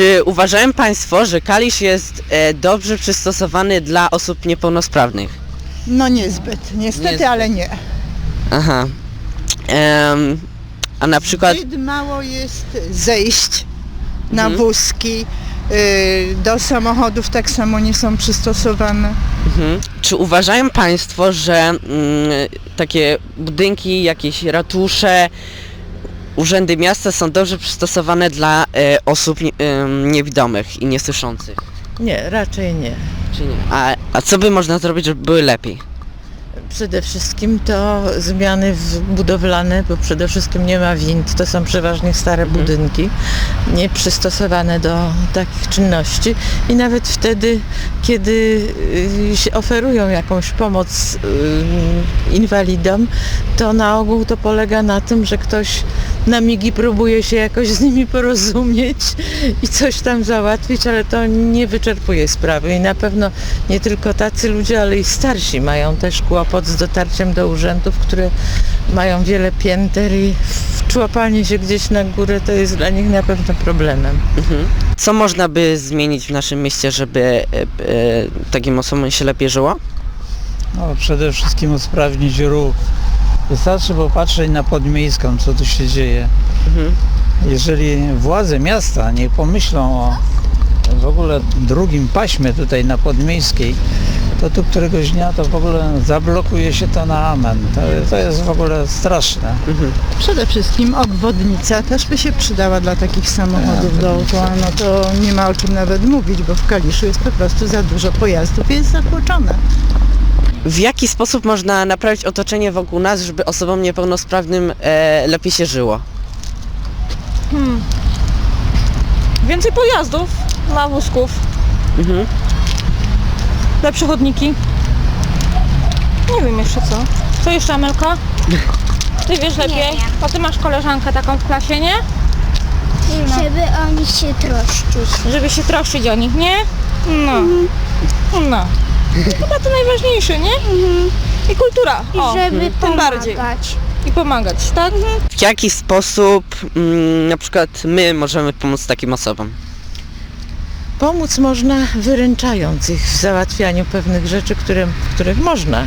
Czy uważają Państwo, że Kalisz jest e, dobrze przystosowany dla osób niepełnosprawnych? No niezbyt, niestety, Niezbyt. ale nie. Aha. Em, a na przykład... Zbyt mało jest zejść na Mhm. wózki, y, do samochodów tak samo nie są przystosowane. Mhm. Czy uważają Państwo, że mm, takie budynki, jakieś ratusze, urzędy miasta są dobrze przystosowane dla e, osób nie, em, niewidomych i niesłyszących? Nie, raczej nie. Czy nie? A, a co by można zrobić, żeby były lepiej? Przede wszystkim to zmiany w- budowlane, bo przede wszystkim nie ma wind, to są przeważnie stare Mhm. budynki, nie przystosowane do takich czynności i nawet wtedy, kiedy y, się oferują jakąś pomoc y, inwalidom, to na ogół to polega na tym, że ktoś na migi próbuje się jakoś z nimi porozumieć i coś tam załatwić, ale to nie wyczerpuje sprawy i na pewno nie tylko tacy ludzie, ale i starsi mają też kłopot z dotarciem do urzędów, które mają wiele pięter i wczłapanie się gdzieś na górę to jest dla nich na pewno problemem. Mhm. Co można by zmienić w naszym mieście, żeby e, e, takim osobom się lepiej żyło? No, przede wszystkim usprawnić ruch. Wystarczy popatrzeć na podmiejską, co tu się dzieje. Mhm. Jeżeli władze miasta nie pomyślą o w ogóle drugim paśmie tutaj na podmiejskiej, to tu któregoś dnia to w ogóle zablokuje się to na amen. To, to jest w ogóle straszne. Mhm. Przede wszystkim obwodnica też by się przydała dla takich samochodów dookoła. No to nie ma o czym nawet mówić, bo w Kaliszu jest po prostu za dużo pojazdów i jest zatłoczone. W jaki sposób można naprawić otoczenie wokół nas, żeby osobom niepełnosprawnym e, lepiej się żyło? Więcej pojazdów dla wózków, Mhm. lepsze chodniki. Nie wiem jeszcze co. Co jeszcze Amelka? Ty wiesz lepiej, bo ty masz koleżankę taką w klasie, nie? żeby o nich się troszczyć. Żeby się troszczyć o nich, nie? No. No. Chyba to najważniejsze, nie? I kultura. I O, żeby tym pomagać. bardziej. I pomagać, tak? W jaki sposób mm, na przykład my możemy pomóc takim osobom? Pomóc można wyręczając ich w załatwianiu pewnych rzeczy, które, których można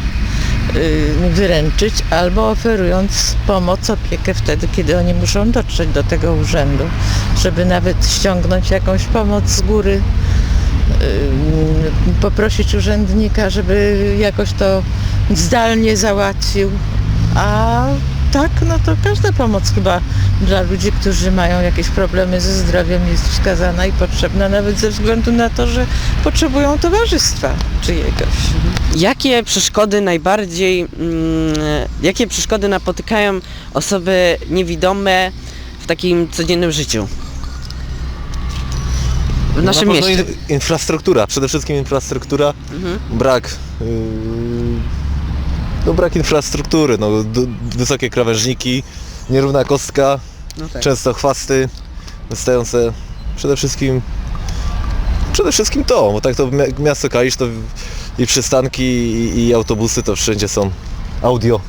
y, wyręczyć, albo oferując pomoc, opiekę wtedy, kiedy oni muszą dotrzeć do tego urzędu, żeby nawet ściągnąć jakąś pomoc z góry, poprosić urzędnika, żeby jakoś to zdalnie załatwił. A tak, no to każda pomoc chyba dla ludzi, którzy mają jakieś problemy ze zdrowiem jest wskazana i potrzebna nawet ze względu na to, że potrzebują towarzystwa czyjegoś. Jakie przeszkody najbardziej, mm, jakie przeszkody napotykają osoby niewidome w takim codziennym życiu? W naszym No na pewno mieście. in- infrastruktura, przede wszystkim infrastruktura, Mhm. brak yy, no brak infrastruktury, no, d- wysokie krawężniki, nierówna kostka, No tak. często chwasty wystające, przede wszystkim przede wszystkim to, bo tak to mia- miasto Kalisz to i przystanki i, i autobusy to wszędzie są audio